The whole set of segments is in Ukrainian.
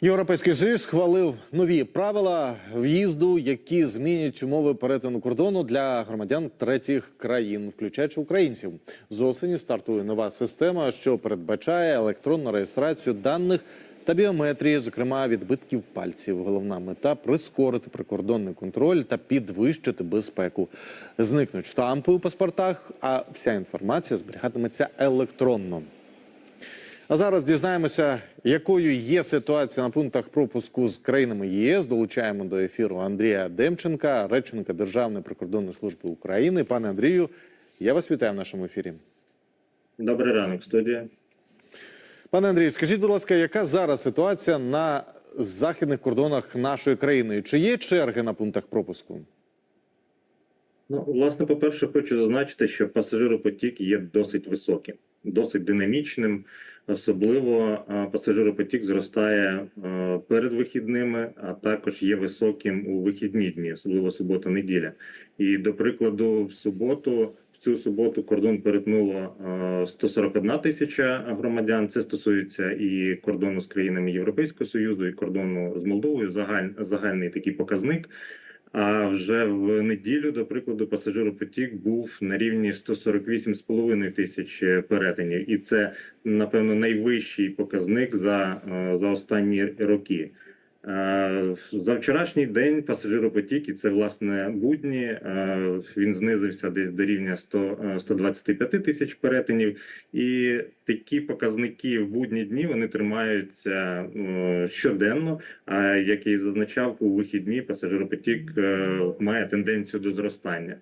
Європейський Союз схвалив нові правила в'їзду, які змінять умови перетину кордону для громадян третіх країн, включаючи українців. З осені стартує нова система, що передбачає електронну реєстрацію даних та біометрії, зокрема відбитків пальців. Головна мета прискорити прикордонний контроль та підвищити безпеку. Зникнуть штампи у паспортах, а вся інформація зберігатиметься електронно. А зараз дізнаємося, якою є ситуація на пунктах пропуску з країнами ЄС. Долучаємо до ефіру Андрія Демченка, речника Державної прикордонної служби України. Пане Андрію, я вас вітаю в нашому ефірі. Добрий ранок, студія. Пане Андрію, скажіть, будь ласка, яка зараз ситуація на західних кордонах нашої країни? Чи є черги на пунктах пропуску? Ну, власне, по-перше, хочу зазначити, що пасажиропотік є досить високим, досить динамічним. Особливо пасажиропотік зростає перед вихідними, а також є високим у вихідні дні, особливо субота-неділя. І до прикладу, в суботу, в цю суботу кордон перетнуло а, 141 тисяча громадян. Це стосується і кордону з країнами Європейського союзу, і кордону з Молдовою. Загаль, загальний такий показник. А вже в неділю, до прикладу, пасажиропотік був на рівні 148,5 тисяч перетинів, і це напевно найвищий показник за, е, за останні роки. Е, За вчорашній день пасажиропотік, і це власне будні. е, Він знизився десь до рівня 100, е, 125 тисяч перетинів, і такі показники в будні дні вони тримаються е, щоденно. А як і зазначав, у вихідні пасажиропотік е, має тенденцію до зростання.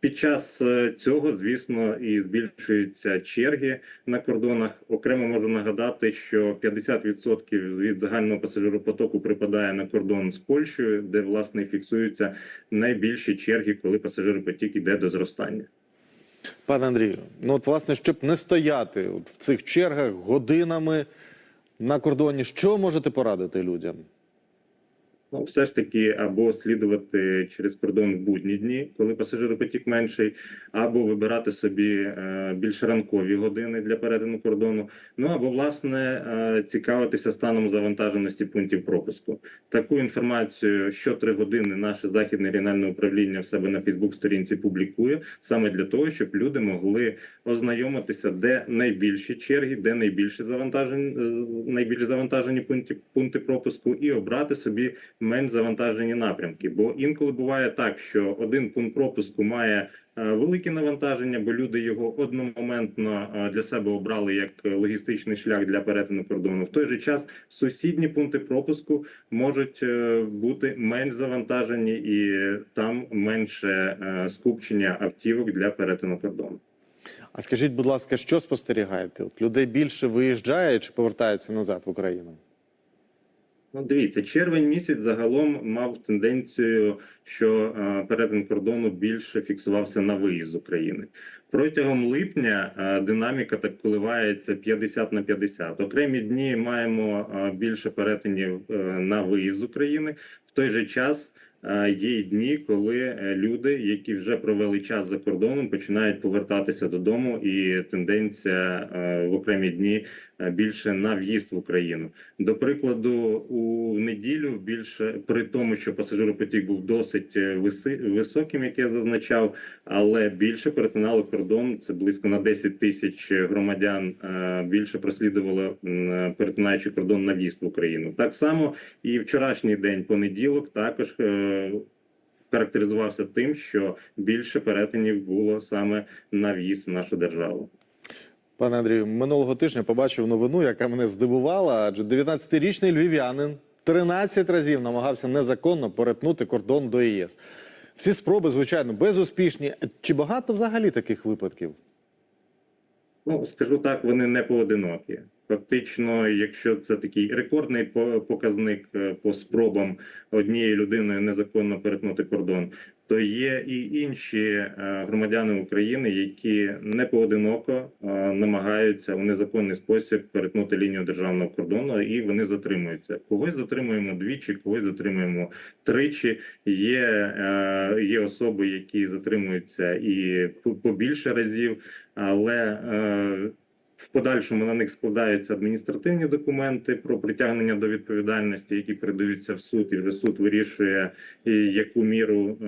Під час е, цього, звісно, і збільшуються черги на кордонах. Окремо можу нагадати, що 50% від загального пасажиропотоку припадає на кордон з Польщею, де власне фіксуються найбільші черги, коли пасажиропотік іде до зростання. Пане Андрію, ну от власне, щоб не стояти от в цих чергах годинами на кордоні, що можете порадити людям? Ну, все ж таки, або слідувати через кордон в будні дні, коли пасажиропотік менший, або вибирати собі е, більш ранкові години для перетину кордону. Ну або власне е, цікавитися станом завантаженості пунктів пропуску. Таку інформацію щотри години наше західне регіональне управління в себе на Фейсбук-сторінці публікує саме для того, щоб люди могли ознайомитися, де найбільші черги, де найбільше завантажень, е, найбільш завантажені пункти, пункти пропуску, і обрати собі менш завантажені напрямки. Бо інколи буває так, що один пункт пропуску має е, велике навантаження, бо люди його одномоментно е, для себе обрали як логістичний шлях для перетину кордону. В той же час сусідні пункти пропуску можуть е, бути менш завантажені, і там менше скупчення автівок для перетину кордону. А скажіть, будь ласка, що спостерігаєте? От людей більше виїжджає чи повертається назад в Україну? Ну, дивіться, червень місяць загалом мав тенденцію, що е, перетин кордону більше фіксувався на виїзд з України. Протягом липня е, динаміка так коливається 50 на 50. Окремі дні маємо е, більше перетинів на виїзд з України. В той же час є й дні, коли е, люди, які вже провели час за кордоном, починають повертатися додому, і тенденція е, в окремі дні е, більше на в'їзд в Україну. До прикладу, у неділю більше при тому, що пасажиропотік був досить е, високим, як я зазначав, але більше перетинало кордон. Це близько на 10 тисяч громадян е, більше прослідувало перетинаючи кордон на в'їзд в Україну. Так само і вчорашній день, понеділок, також. Характеризувався тим, що більше перетинів було саме на в'їзд в нашу державу. Пане Андрію, минулого тижня побачив новину, яка мене здивувала, адже 19-річний львів'янин 13 разів намагався незаконно перетнути кордон до ЄС. Всі спроби, звичайно, безуспішні. Чи багато взагалі таких випадків? Ну скажу так, вони не поодинокі. Фактично, якщо це такий рекордний по- показник е, по спробам однієї людини незаконно перетнути кордон, то є і інші е, громадяни України, які не поодиноко е, намагаються у незаконний спосіб перетнути лінію державного кордону, і вони затримуються. Когось затримуємо двічі, когось затримуємо тричі. Є, є особи, які затримуються і по- побільше разів, але В подальшому на них складаються адміністративні документи про притягнення до відповідальності, які передаються в суд, і вже суд вирішує, яку міру е,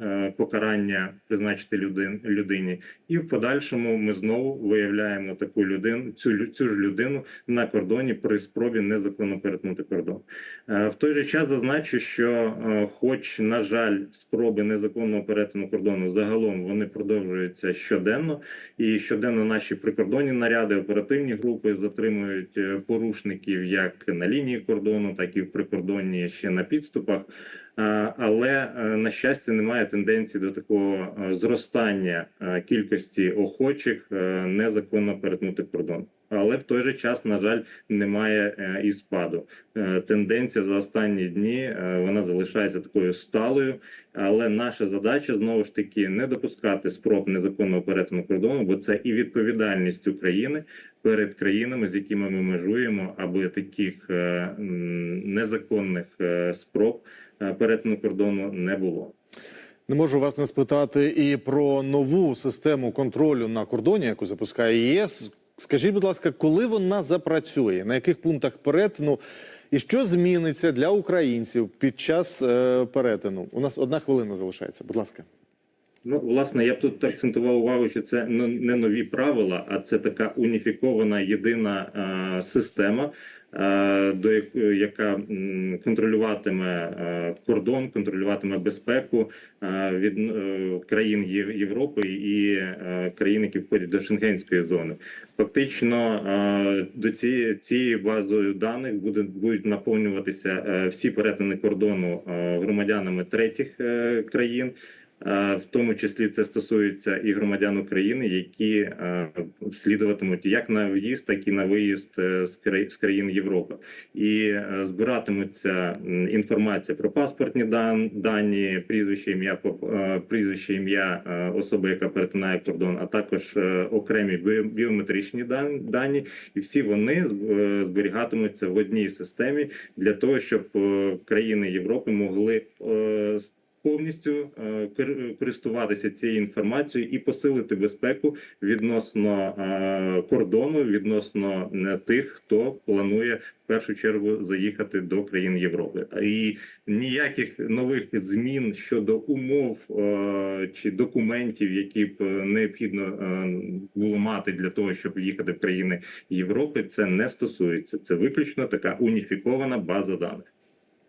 е, покарання призначити людині. І в подальшому ми знову виявляємо таку людину, цю цю ж людину на кордоні при спробі незаконно перетнути кордон. Е, В той же час зазначу, що, хоч на жаль, спроби незаконного перетину кордону загалом вони продовжуються щоденно, і щоденно наші прикордонні наряди, оперативні групи затримують е, порушників як на лінії кордону, так і в прикордонні ще на підступах. Але е, на щастя немає тенденції до такого е, зростання кількості охочих незаконно перетнути кордон. Але в той же час, на жаль, немає е, і спаду. Е, Тенденція за останні дні е, вона залишається такою сталою. Але наша задача знову ж таки не допускати спроб незаконного перетину кордону, бо це і відповідальність України перед країнами, з якими ми межуємо, аби таких незаконних спроб перетину кордону не було. Не можу вас не спитати і про нову систему контролю на кордоні, яку запускає ЄС. Скажіть, будь ласка, коли вона запрацює, на яких пунктах перетину, і що зміниться для українців під час е, перетину? У нас одна хвилина залишається. Будь ласка. Ну, власне, я б тут акцентував увагу, що це не нові правила, а це така уніфікована єдина е, система, е, до якої яка контролюватиме е, кордон, контролюватиме безпеку від е, країн Європи і е, країн, які входять до Шенгенської зони. Фактично до цієї цією базою даних буде будуть наповнюватися всі перетини кордону громадянами третіх країн. Е, В тому числі це стосується і громадян України, які е, слідуватимуть як на в'їзд, так і на виїзд е, з країн Європи, і збиратимуться інформація про паспортні дан- дані, прізвище ім'я прізвище ім'я особи, яка перетинає кордон, а також окремі біометричні дан- дані, і всі вони зберігатимуться в одній системі для того, щоб країни Європи могли повністю е, користуватися цією інформацією і посилити безпеку відносно е, кордону, відносно е, тих, хто планує в першу чергу заїхати до країн Європи. І ніяких нових змін щодо умов чи документів, які б необхідно було мати для того, щоб їхати в країни Європи, це не стосується. Це виключно така уніфікована база даних.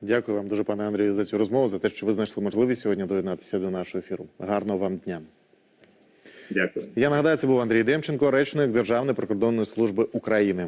Дякую вам дуже, пане Андрію, за цю розмову, за те, що ви знайшли можливість сьогодні доєднатися до нашого ефіру. Гарного вам дня. Дякую. Я нагадаю, це був Андрій Демченко, речник Державної прикордонної служби України.